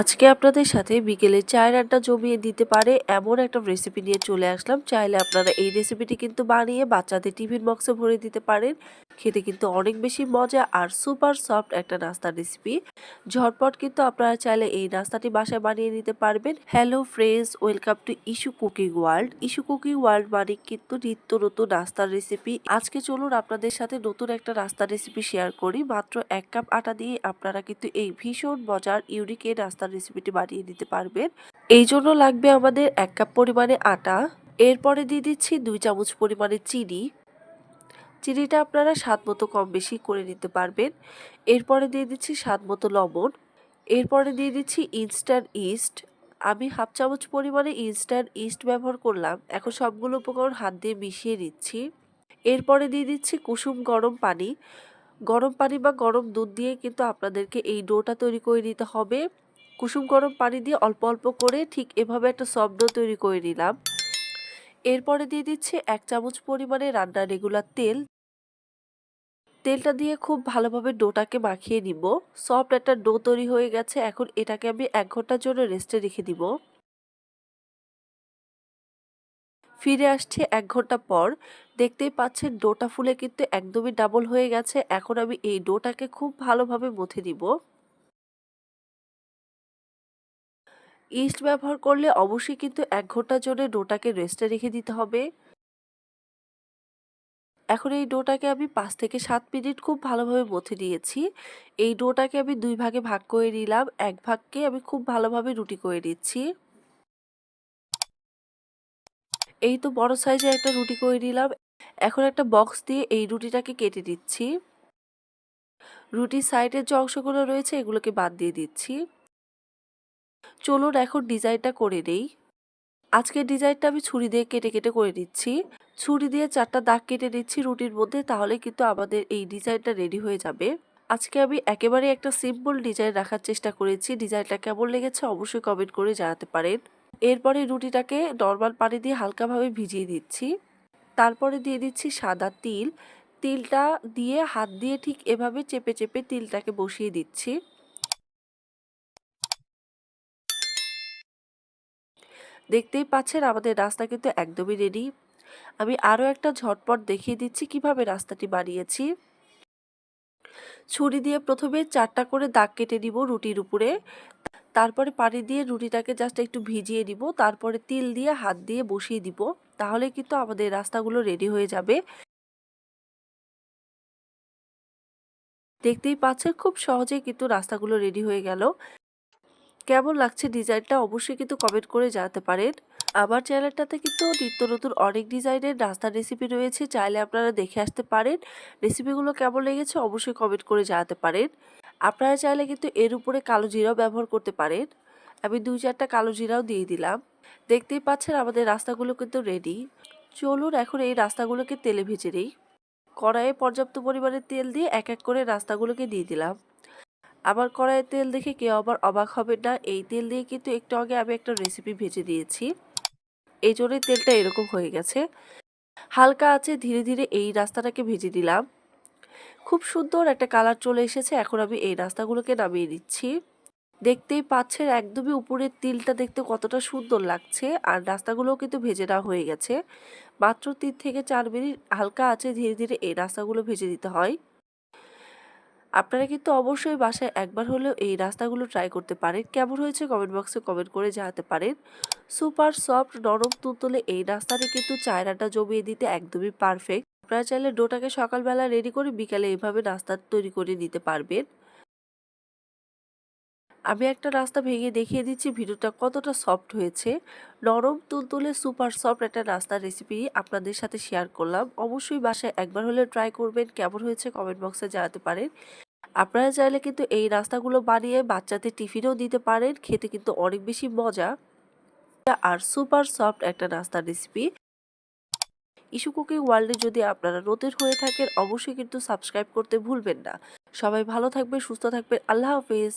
আজকে আপনাদের সাথে বিকেলে চায়ের আড্ডা জমিয়ে দিতে পারে এমন একটা রেসিপি নিয়ে চলে আসলাম। চাইলে আপনারা এই রেসিপিটি কিন্তু বানিয়ে বাচ্চাদের টিফিন বক্সে ভরে দিতে পারেন। খেতে কিন্তু অনেক বেশি মজা আর সুপার সফট একটা নাস্তার রেসিপি ঝটপট কিন্তু আপনারা চাইলে এই নাস্তাটি বাসায় বানিয়ে নিতে পারবেন। Hello friends welcome to issue cooking world issue cooking world মানে কিন্তু নিত্য নতুন নাস্তার রেসিপি আজকে চলুন আপনাদের সাথে নতুন একটা নাস্তার রেসিপি শেয়ার করি। মাত্র এক কাপ আটা দিয়ে আপনারা কিন্তু এই ভীষণ মজার ইউনিক এই নাস্তার রেসিপিটি বানিয়ে নিতে পারবেন। এই জন্য লাগবে আমাদের এক কাপ পরিমাণে আটা, এরপরে দিয়ে দিচ্ছি দুই চামচ পরিমাণে চিনি। চিনিটা আপনারা স্বাদ মতো কম বেশি করে নিতে পারবেন। এরপরে দিয়ে দিচ্ছি স্বাদ মতো লবণ। এরপরে দিয়ে দিচ্ছি ইনস্ট্যান্ট ইস্ট আমি হাফ চামচ পরিমাণে ইনস্ট্যান্ট ইস্ট ব্যবহার করলাম। এখন সবগুলো উপকরণ হাত দিয়ে মিশিয়ে নিচ্ছি। এরপরে দিয়ে দিচ্ছি কুসুম গরম পানি। গরম পানি বা গরম দুধ দিয়ে কিন্তু আপনাদেরকে এই ডোটা তৈরি করে নিতে হবে। কুসুম গরম পানি দিয়ে অল্প অল্প করে ঠিক এভাবে একটা সফট ডো তৈরি করে নিলাম। এরপরে দিয়ে দিচ্ছি এক চামচ পরিমাণে রান্নার রেগুলার তেল। তেলটা দিয়ে খুব ভালোভাবে ডোটাকে মাখিয়ে নিব। সফট একটা ডো তৈরি হয়ে গেছে, এখন এটাকে আমি এক ঘণ্টার জন্য রেস্টে রেখে দিব। ফিরে আসছে এক ঘণ্টা পর। দেখতেই পাচ্ছেন ডোটা ফুলে কিন্তু একদমই ডাবল হয়ে গেছে, এখন আমি এই ডোটাকে খুব ভালোভাবে মথে দিব ইস্ট ব্যবহার করলে অবশ্যই কিন্তু এক ঘণ্টার জন্য ডোটাকে রেস্টে রেখে দিতে হবে। এখন এই ডোটাকে আমি পাঁচ থেকে সাত মিনিট খুব ভালোভাবে মথে নিয়েছি। এই ডোটাকে আমি দুই ভাগে ভাগ করে নিলাম। এক ভাগকে আমি খুব ভালোভাবে রুটি করে নিচ্ছি। এই তো বড় সাইজের একটা রুটি করে নিলাম। এখন একটা বক্স দিয়ে এই রুটিটাকে কেটে দিচ্ছি রুটির সাইডের যে অংশগুলো রয়েছে, এগুলোকে বাদ দিয়ে দিচ্ছি। চলুন এখন ডিজাইনটা করে নেই। আজকের ডিজাইনটা আমি ছুরি দিয়ে কেটে কেটে করে নিচ্ছি। ছুরি দিয়ে চারটা দাগ কেটে নিচ্ছি রুটির মধ্যে, তাহলে কিন্তু আমাদের এই ডিজাইনটা রেডি হয়ে যাবে। আজকে আমি একেবারে একটা সিম্পল ডিজাইন রাখার চেষ্টা করেছি। ডিজাইনটা কেমন লেগেছে অবশ্যই কমেন্ট করে জানাতে পারেন। এরপরে রুটিটাকে নর্মাল পানি দিয়ে হালকাভাবে ভিজিয়ে দিচ্ছি। তারপরে দিয়ে দিচ্ছি সাদা তিল। তিলটা দিয়ে হাত দিয়ে ঠিক এভাবে চেপে চেপে তিলটাকে বসিয়ে দিচ্ছি। দেখতেই পাচ্ছেন আমাদের রাস্তা কিন্তু একদমই রেডি আমি আরও একটা ঝটপট দেখিয়ে দিচ্ছি কীভাবে রাস্তাটি বানিয়েছি। ছুরি দিয়ে প্রথমে চারটা করে দাগ কেটে নিব রুটির উপরে। তারপরে পানি দিয়ে রুটিটাকে জাস্ট একটু ভিজিয়ে দিব তারপরে তিল দিয়ে হাত দিয়ে বসিয়ে দিব। তাহলে কিন্তু আমাদের রাস্তাগুলো রেডি হয়ে যাবে। দেখতেই পাচ্ছেন খুব সহজেই কিন্তু রাস্তাগুলো রেডি হয়ে গেল। কেমন লাগছে ডিজাইনটা অবশ্যই কিন্তু কমেন্ট করে জানাতে পারেন। আমার চ্যানেলটাতে কিন্তু নিত্য নতুন অনেক ডিজাইনের নাস্তার রেসিপি রয়েছে, চাইলে আপনারা দেখে আসতে পারেন। রেসিপিগুলো কেমন লেগেছে অবশ্যই কমেন্ট করে জানাতে পারেন। আপনারা চাইলে কিন্তু এর উপরে কালো জিরাও ব্যবহার করতে পারেন। আমি দুই চারটা কালো জিরাও দিয়ে দিলাম। দেখতেই পাচ্ছেন আমাদের রাস্তাগুলো কিন্তু রেডি চলুন এখন এই রাস্তাগুলোকে তেলে ভেজে নিই। কড়াইয়ে পর্যাপ্ত পরিমাণে তেল দিয়ে এক এক করে রাস্তাগুলোকে দিয়ে দিলাম। আমার কড়াইয়ের তেল দেখে কেউ আবার অবাক হবে না। এই তেল দিয়ে কিন্তু একটু আগে আমি একটা রেসিপি ভেজে দিয়েছি। এই জন্যই তেলটা এরকম হয়ে গেছে। হালকা আছে, ধীরে ধীরে এই রাস্তাটাকে ভেজে দিলাম। খুব সুন্দর একটা কালার চলে এসেছে। এখন আমি এই রাস্তাগুলোকে নামিয়ে দিচ্ছি দেখতেই পাচ্ছেন একদমই উপরের তিলটা দেখতে কতটা সুন্দর লাগছে। আর রাস্তাগুলোও কিন্তু ভেজে নেওয়া হয়ে গেছে। মাত্র তিন থেকে চার মিনিট হালকা আছে, ধীরে ধীরে এই রাস্তাগুলো ভেজে দিতে হয়। আপনারা কিন্তু অবশ্যই বাসায় একবার হলেও এই রাস্তাগুলো ট্রাই করতে পারেন। কেমন হয়েছে কমেন্ট বক্সে কমেন্ট করে জানাতে পারেন। সুপার সফট নরম তুতলে এই রাস্তাটা কিন্তু চায়নাটা জমিয়ে দিতে একদমই পারফেক্ট আপনারা চাইলে ডোটাকে সকালবেলা রেডি করে বিকালে এভাবে নাস্তা তৈরি করে নিতে পারবেন। আমি একটা রাস্তা ভেঙে দেখিয়ে দিচ্ছি, ভিডিওটা কতটা সফট হয়েছে। নরম তুলতুলে সুপার সফট একটা রাস্তার রেসিপি আপনাদের সাথে শেয়ার করলাম। অবশ্যই বাসায় একবার হলে ট্রাই করবেন। কেমন হয়েছে কমেন্ট বক্সে জানাতে পারেন। আপনারা চাইলে কিন্তু এই নাস্তাগুলো বানিয়ে বাচ্চাদের টিফিনও দিতে পারেন, খেতে কিন্তু অনেক বেশি মজা। আর সুপার সফট একটা নাস্তা রেসিপি ইস্যু কুকিং ওয়ার্ল্ডে যদি আপনারা নতুন হয়ে থাকেন, অবশ্যই কিন্তু সাবস্ক্রাইব করতে ভুলবেন না। সবাই ভালো থাকবে সুস্থ থাকবেন, আল্লাহ হাফিজ।